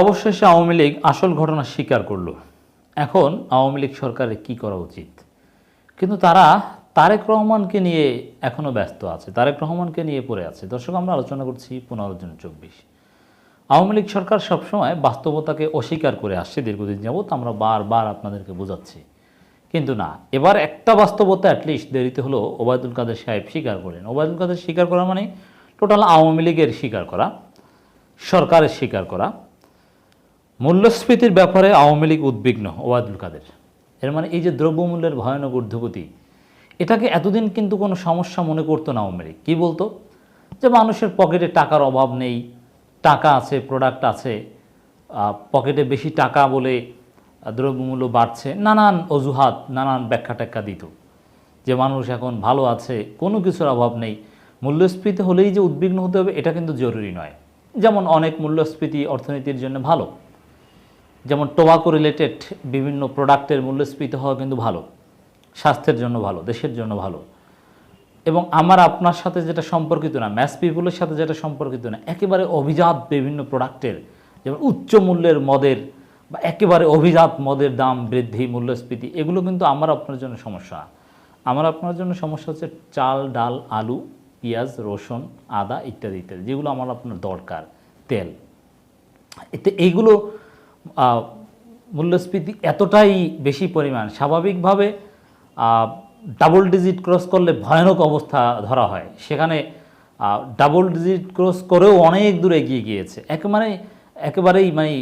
অবশেষে আওয়ামী লীগ আসল ঘটনা স্বীকার করল। এখন আওয়ামী লীগ সরকারের কি করা উচিত? কিন্তু তারা তারেক রহমানকে নিয়ে এখনও ব্যস্ত আছে, তারেক রহমানকে নিয়ে পড়ে আছে। দর্শক, আমরা আলোচনা করছি পুনরালোচনা চব্বিশ। আওয়ামী লীগ সরকার সবসময় বাস্তবতাকে অস্বীকার করে আসছে দীর্ঘদিন যাবৎ, আমরা বারবার আপনাদেরকে বোঝাচ্ছি। কিন্তু না, এবার একটা বাস্তবতা অ্যাটলিস্ট দেরিতে হলো ওবায়দুল কাদের সাহেব স্বীকার করেন। ওবায়দুল কাদের স্বীকার করা মানে টোটাল আওয়ামী লীগের স্বীকার করা, সরকারের স্বীকার করা। মূল্যস্ফীতির ব্যাপারে আওয়ামী লীগ উদ্বিগ্ন, ওবায়দুল কাদের। এর মানে এই যে দ্রব্যমূল্যের ভয়ানক ঊর্ধ্বগতি, এটাকে এতদিন কিন্তু কোনো সমস্যা মনে করতো না আওয়ামী লীগ। কী বলতো? যে মানুষের পকেটে টাকার অভাব নেই, টাকা আছে প্রোডাক্ট আছে পকেটে বেশি টাকা বলে দ্রব্যমূল্য বাড়ছে, নানান অজুহাত, নানান ব্যাখ্যা ট্যাখ্যা দিত। যে মানুষ এখন ভালো আছে, কোনো কিছুর অভাব নেই। মূল্যস্ফীতি হলেই যে উদ্বিগ্ন হতে হবে, এটা কিন্তু জরুরি নয়। যেমন অনেক মূল্যস্ফীতি অর্থনীতির জন্য ভালো যেমন টোবাকো রিলেটেড বিভিন্ন প্রোডাক্টের মূল্যস্ফীতি হওয়া কিন্তু ভালো। স্বাস্থ্যের জন্য ভালো, দেশের জন্য ভালো। এবং আমার আপনার সাথে যেটা সম্পর্কিত না ম্যাস পিপুলের সাথে যেটা সম্পর্কিত না, একেবারে অভিজাত বিভিন্ন প্রোডাক্টের যেমন উচ্চ মূল্যের মদের বা একেবারে অভিজাত মদের দাম বৃদ্ধি, মূল্যস্ফীতি, এগুলো কিন্তু আমার আপনার জন্য সমস্যা। আমার আপনার জন্য সমস্যা হচ্ছে চাল, ডাল, আলু, পেঁয়াজ, রসুন, আদা ইত্যাদি ইত্যাদি, যেগুলো আমার আপনার দরকার, তেল। এতে এইগুলো মূল্যস্ফীতি এতটাই বেশি পরিমাণ, স্বাভাবিকভাবে ডাবল ডিজিট ক্রস করলে ভয়ানক অবস্থা ধরা হয়। সেখানে ডাবল ডিজিট ক্রস করেও অনেক দূরে এগিয়ে গিয়েছে। একেবারে, একেবারেই মানে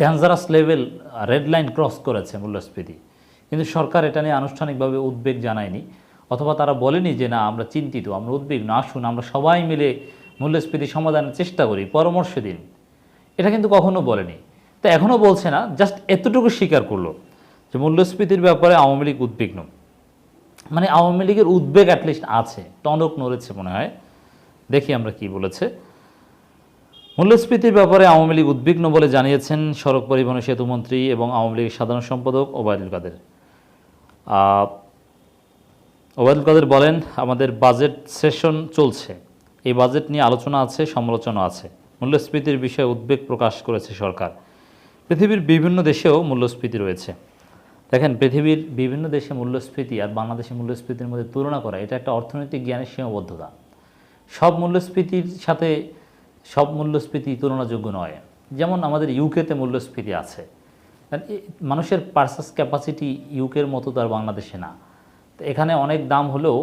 dangerous level red line cross করেছে মূল্যস্ফীতি। কিন্তু সরকার এটা নিয়ে আনুষ্ঠানিকভাবে উদ্বেগ জানায়নি, অথবা তারা বলেনি যে, না, আমরা চিন্তিত, আমরা উদ্বিগ্ন, আসুন, আমরা সবাই মিলে মূল্যস্ফীতি সমাধানের চেষ্টা করি, পরামর্শ দিন। এটা কিন্তু কখনো বলেনি। তো এখনও বলছে না জাস্ট এতটুকু স্বীকার করল যে মূল্যস্ফীতির ব্যাপারে আওয়ামী লীগ উদ্বিগ্ন। মানে আওয়ামী লীগের উদ্বেগ অ্যাটলিস্ট আছে, টনক নড়েছে মনে হয়। দেখি আমরা কি বলেছে। মূল্যস্ফীতির ব্যাপারে আওয়ামী লীগ উদ্বিগ্ন বলে জানিয়েছেন সড়ক পরিবহন ও সেতু মন্ত্রী এবং আওয়ামী লীগের সাধারণ সম্পাদক ওবায়দুল কাদের। ওবায়দুল কাদের বলেন, আমাদের বাজেট সেশন চলছে। এই বাজেট নিয়ে আলোচনা আছে, সমালোচনা আছে। মূল্যস্ফীতির বিষয়ে উদ্বেগ প্রকাশ করেছে সরকার। পৃথিবীর বিভিন্ন দেশেও মূল্যস্ফীতি রয়েছে। দেখেন, পৃথিবীর বিভিন্ন দেশে মূল্যস্ফীতি আর বাংলাদেশের মূল্যস্ফীতির মধ্যে তুলনা করা, এটা একটা অর্থনৈতিক জ্ঞানের সীমাবদ্ধতা। সব মূল্যস্ফীতির সাথে সব মূল্যস্ফীতি তুলনাযোগ্য নয়। যেমন আমাদের ইউকেতে মূল্যস্ফীতি আছে। মানুষের পার্সাস ক্যাপাসিটি ইউকের মতো তো আর বাংলাদেশে না। এখানে অনেক দাম হলেও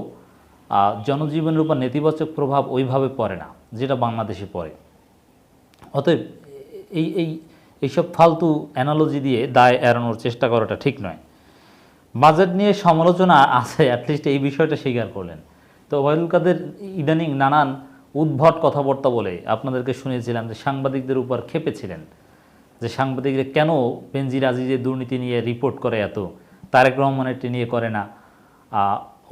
জনজীবনের উপর নেতিবাচক প্রভাব ওইভাবে পড়ে না, যেটা বাংলাদেশে পড়ে। অতএব এই এই এইসব ফালতু অ্যানালজি দিয়ে দায় এড়ানোর চেষ্টা করাটা ঠিক নয়। বাজেট নিয়ে সমালোচনা আছে অ্যাটলিস্ট এই বিষয়টা স্বীকার করলেন। তো ওবায়দুল কাদের ইদানিং নানান উদ্ভট কথাবার্তা বলে আপনাদেরকে শুনিয়েছিলাম যে সাংবাদিকদের উপর খেপেছিলেন, যে সাংবাদিকরা কেন বেনজির আজিজের দুর্নীতি নিয়ে রিপোর্ট করে এত, তারেক রহমানেরটি নিয়ে করে না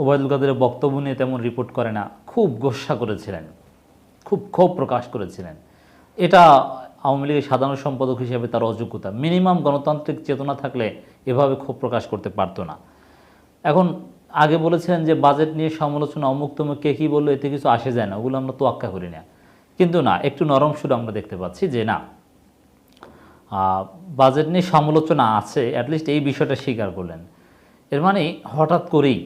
ওবায়দুল কাদের বক্তব্য নিয়ে তেমন রিপোর্ট করে না, খুব গোসা করেছিলেন, খুব ক্ষোভ প্রকাশ করেছিলেন। এটা আওয়ামী লীগের সাধারণ সম্পাদক হিসেবে তার অযোগ্যতা। মিনিমাম গণতান্ত্রিক চেতনা থাকলে এভাবে ক্ষোভ প্রকাশ করতে পারতো না। এখন আগে বলেছিলেন যে বাজেট নিয়ে সমালোচনা অমুক তমুক কে কী বলল, এতে কিছু আসে যায় না, ওগুলো আমরা তোয়াক্কা করি না। কিন্তু না, একটু নরম সুর আমরা দেখতে পাচ্ছি যে না বাজেট নিয়ে সমালোচনা আছে অ্যাটলিস্ট এই বিষয়টা স্বীকার করলেন। এর মানে হঠাৎ করেই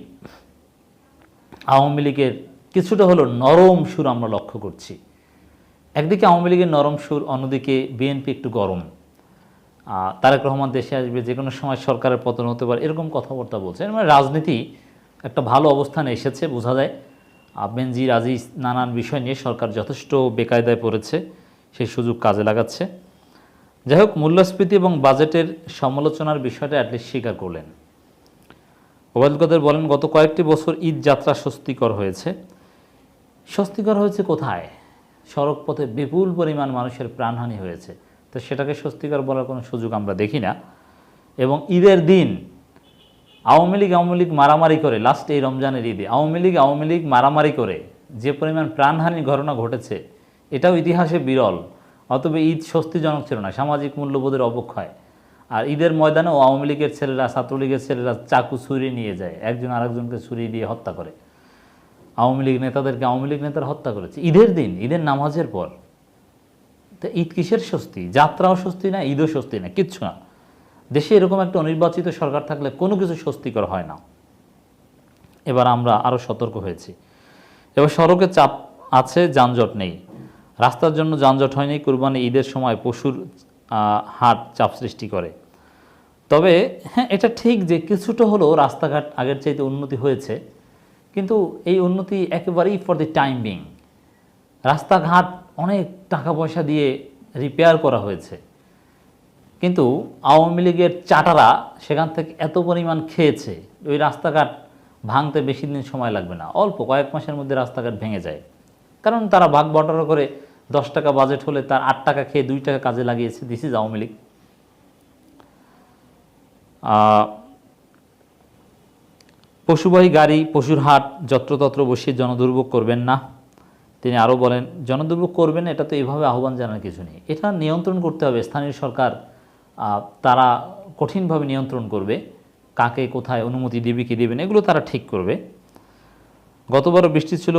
আওয়ামী লীগের কিছুটা হলো নরম সুর আমরা লক্ষ্য করছি। একদিকে আওয়ামী লীগের নরম সুর অন্যদিকে বিএনপি একটু গরম। তারেক রহমান দেশে আসবে যে কোনো সময় সরকারের পতন হতে পারে এরকম কথাবার্তা বলছে। মানে রাজনীতি একটা ভালো অবস্থানে এসেছে বোঝা যায়। আহ, বেনজির আজিজ নানান বিষয় নিয়ে সরকার যথেষ্ট বেকায়দায় পড়েছে সেই সুযোগ কাজে লাগাচ্ছে। যাই হোক মূল্যস্ফীতি এবং বাজেটের সমালোচনার বিষয়টা অ্যাটলিস্ট স্বীকার করলেন। ওবায়দুল কাদের বলেন গত কয়েকটি বছর ঈদ যাত্রা স্বস্তিকর হয়েছে। স্বস্তিকর হয়েছে কোথায়? সড়ক পথে বিপুল পরিমাণ মানুষের প্রাণহানি হয়েছে। তো সেটাকে স্বস্তিকর বলার কোনো সুযোগ আমরা দেখি না। এবং ঈদের দিন আওয়ামী লীগ আওয়ামী লীগ মারামারি করে লাস্ট এই রমজানের ঈদে আওয়ামী লীগ আওয়ামী লীগ মারামারি করে, যে পরিমাণ প্রাণহানির ঘটনা ঘটেছে, এটাও ইতিহাসে বিরল। অতবে ঈদ স্বস্তিজনক ছিল না, সামাজিক মূল্যবোধের অবক্ষয়। আর ঈদের ময়দানেও আওয়ামী লীগের ছেলেরা, ছাত্রলীগের ছেলেরা চাকু ছুরি নিয়ে যায়, একজন আরেকজনকে ছুরি দিয়ে হত্যা করে। আওয়ামী লীগ নেতাদেরকে আওয়ামী লীগ নেতারা হত্যা করেছে। ঈদের দিন, ঈদের নামাজের পর। তো ঈদ কিসের স্বস্তি? যাত্রাও স্বস্তি না, ঈদও স্বস্তি না, কিচ্ছু না। দেশে এরকম একটা অনির্বাচিত সরকার থাকলে কোনো কিছু স্বস্তিকর হয় না। এবার আমরা আরও সতর্ক হয়েছি। এবার সড়কে চাপ আছে, যানজট নেই। রাস্তার জন্য যানজট হয়নি, কুরবানি ঈদের সময় পশুর হাট চাপ সৃষ্টি করে। তবে হ্যাঁ এটা ঠিক যে কিছুটা হলেও রাস্তাঘাট আগের চাইতে উন্নতি হয়েছে। কিন্তু এই উন্নতি একেবারেই ফর দি টাইম বিং রাস্তাঘাট অনেক টাকা পয়সা দিয়ে রিপেয়ার করা হয়েছে। কিন্তু আওয়ামী লীগের চাটারা সেখান থেকে এত পরিমাণ খেয়েছে, ওই রাস্তাঘাট ভাঙতে বেশি দিন সময় লাগবে না। অল্প কয়েক মাসের মধ্যে রাস্তাঘাট ভেঙে যায়। কারণ তারা ভাগ বটারা করে দশ টাকা বাজেট হলে তার আট টাকা খেয়ে দুই টাকা কাজে লাগিয়েছে। This is Awami League. পশুবাহী গাড়ি, পশুর হাট, যত্রতত্র বসিয়ে জনদুর্ভোগ করবেন না। তিনি আরও বলেন, জনদুর্ভোগ করবেন, এটা তো এইভাবে আহ্বান জানার কিছু নেই। এটা নিয়ন্ত্রণ করতে হবে। স্থানীয় সরকার তারা কঠিনভাবে নিয়ন্ত্রণ করবে। কাকে কোথায় অনুমতি দেবে, কি দেবে না, এগুলো তারা ঠিক করবে। গতবারও বৃষ্টি ছিল।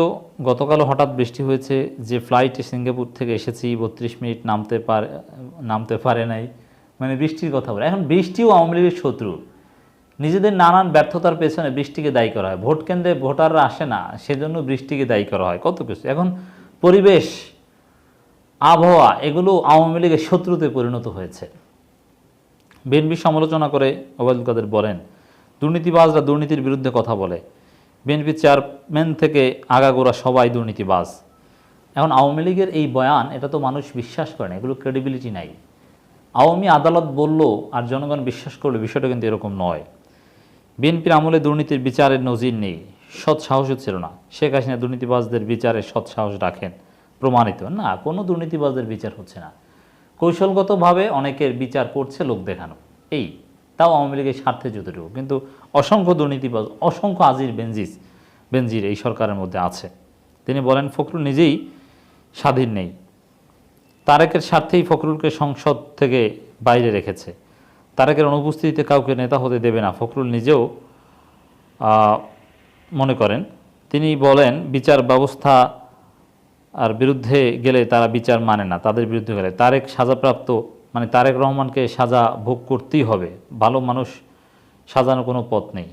গতকালও হঠাৎ বৃষ্টি হয়েছে যে ফ্লাইটে সিঙ্গাপুর থেকে এসেছি, বত্রিশ মিনিট নামতে পারে নামতে পারে নাই। মানে বৃষ্টির কথা বলে। এখন বৃষ্টিও আওয়ামী লীগের শত্রু। নিজেদের নানান ব্যর্থতার পেছনে বৃষ্টিকে দায়ী করা হয়। ভোট কেন্দ্রে ভোটাররা আসে না, সেজন্য বৃষ্টিকে দায়ী করা হয়। কত কিছু। এখন পরিবেশ, আবহাওয়া, এগুলো আওয়ামী লীগের শত্রুতে পরিণত হয়েছে। বিএনপি সমালোচনা করে ওবায়দুল কাদের বলেন, দুর্নীতিবাজরা দুর্নীতির বিরুদ্ধে কথা বলে। বিএনপি চেয়ারম্যান থেকে আগাগোড়া সবাই দুর্নীতিবাজ। এখন আওয়ামী লীগের এই বয়ান, এটা তো মানুষ বিশ্বাস করে না, এগুলো ক্রেডিবিলিটি নাই। আওয়ামী আদালত বলল আর জনগণ বিশ্বাস করল, বিষয়টা কিন্তু এরকম নয়। বিএনপির আমলে দুর্নীতির বিচারের নজির নেই। সৎ সাহসও ছিল না। শেখ হাসিনা দুর্নীতিবাজদের বিচারে সৎ সাহস রাখেন। প্রমাণিত। না, কোনো দুর্নীতিবাজদের বিচার হচ্ছে না। কৌশলগতভাবে অনেকের বিচার করছে লোক দেখানো। এই, তাও আওয়ামী লীগের স্বার্থে যতটুকু। কিন্তু অসংখ্য দুর্নীতিবাজ, অসংখ্য আজির বেঞ্জিস বেঞ্জির এই সরকারের মধ্যে আছে। তিনি বলেন, ফখরুল নিজেই স্বাধীন নেই। তারেকের স্বার্থেই ফখরুলকে সংসদ থেকে বাইরে রেখেছে। তারেকের অনুপস্থিতিতে কাউকে নেতা হতে দেবে না। ফখরুল নিজেও মনে করেন, তিনি বলেন, বিচার ব্যবস্থা আর বিরুদ্ধে গেলে তারা বিচার মানে না, তাদের বিরুদ্ধে গেলে। তারেক সাজাপ্রাপ্ত মানে তারেক রহমানকে সাজা ভোগ করতেই হবে। ভালো মানুষ সাজানো কোনো পথ নেই।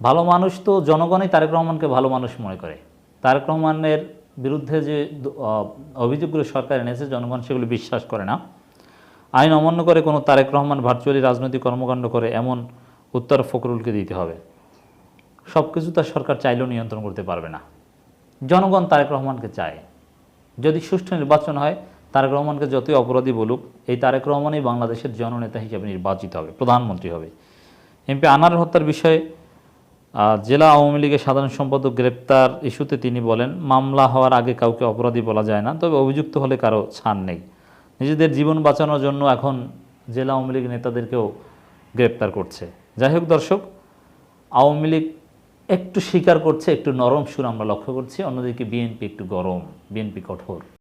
ভালো মানুষ তো জনগণই তারেক রহমানকে ভালো মানুষ মনে করে। তারেক রহমানের বিরুদ্ধে যে অভিযোগগুলো সরকার এনেছে, জনগণ সেগুলো বিশ্বাস করে না। আইন অমান্য করে কোনো তারেক রহমান ভার্চুয়ালি রাজনৈতিক কর্মকাণ্ড করে এমন উত্তর ফখরুলকে দিতে হবে। সব কিছু তার সরকার চাইলেও নিয়ন্ত্রণ করতে পারবে না। জনগণ তারেক রহমানকে চায়। যদি সুষ্ঠু নির্বাচন হয়, তারেক রহমানকে যতই অপরাধী বলুক, এই তারেক রহমানই বাংলাদেশের জননেতা হিসেবে নির্বাচিত হবে, প্রধানমন্ত্রী হবে। এমপি আনার হত্যার বিষয়ে জেলা আওয়ামী লীগের সাধারণ সম্পাদক গ্রেপ্তার ইস্যুতে তিনি বলেন, মামলা হওয়ার আগে কাউকে অপরাধী বলা যায় না, তবে অভিযুক্ত হলে কারও ছাড় নেই। নিজেদের জীবন বাঁচানোর জন্য এখন জেলা আওয়ামী লীগ নেতাদেরকেও গ্রেপ্তার করছে। যাই হোক দর্শক, আওয়ামী লীগ একটু স্বীকার করছে, একটু নরম সুর আমরা লক্ষ্য করছি, অন্যদিকে বিএনপি একটু গরম, বিএনপি কঠোর।